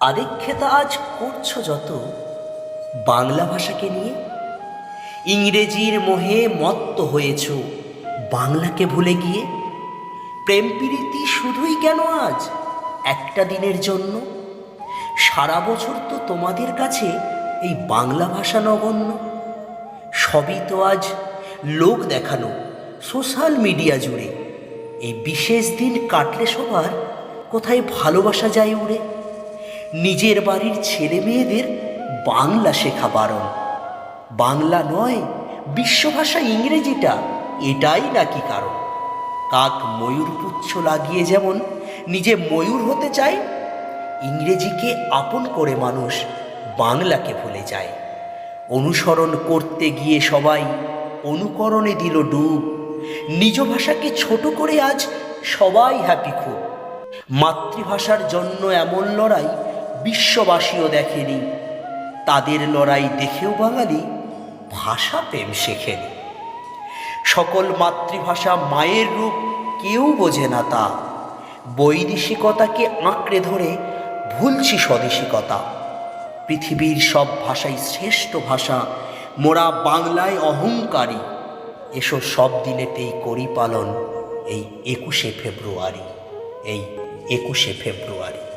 আদিক্ষেতা আজ করছ যত? বাংলা ভাষাকে নিয়ে? ইংরেজির মোহে মত্ত হয়েছ, বাংলাকে ভুলে গিয়ে? প্রেম প্রীতি শুধুই কেন আজ একটা দিনের জন্য? সারা বছর তো তোমাদের কাছে এই বাংলা ভাষা নগণ্য। সবই তো আজ লোক দেখানো, সোশ্যাল মিডিয়া জুড়ে। এই বিশেষ দিন কাটলে সবার কোথায় ভালোবাসা যায় উড়ে? নিজের বাড়ির ছেলে মেয়েদের বাংলা শেখা বারণ। বাংলা নয়, বিশ্বভাষা ইংরেজিটা, এটাই নাকি কারণ। কাক ময়ূর পুচ্ছ লাগিয়ে যেমন নিজে ময়ূর হতে চায়, ইংরেজিকে আপন করে মানুষ বাংলাকে ভুলে যায়। অনুসরণ করতে গিয়ে সবাই অনুকরণে দিল ডুব। নিজ ভাষাকে ছোট করে আজ সবাই হ্যাপি খুব। মাতৃভাষার জন্য এমন লড়াই বিশ্ববাসীও দেখেনি। তাদের লড়াই দেখেও বাঙালি ভাষা প্রেম শেখেনি। সকল মাতৃভাষা মায়ের রূপ কেউ বোঝে না তা। বৈদেশিকতাকে আঁকড়ে ধরে ভুলছি স্বদেশিকতা। পৃথিবীর সব ভাষাই শ্রেষ্ঠ ভাষা, মোরা বাংলায় অহংকারী। এসো সব দিনেতেই করি পালন এই একুশে ফেব্রুয়ারি, এই একুশে ফেব্রুয়ারি।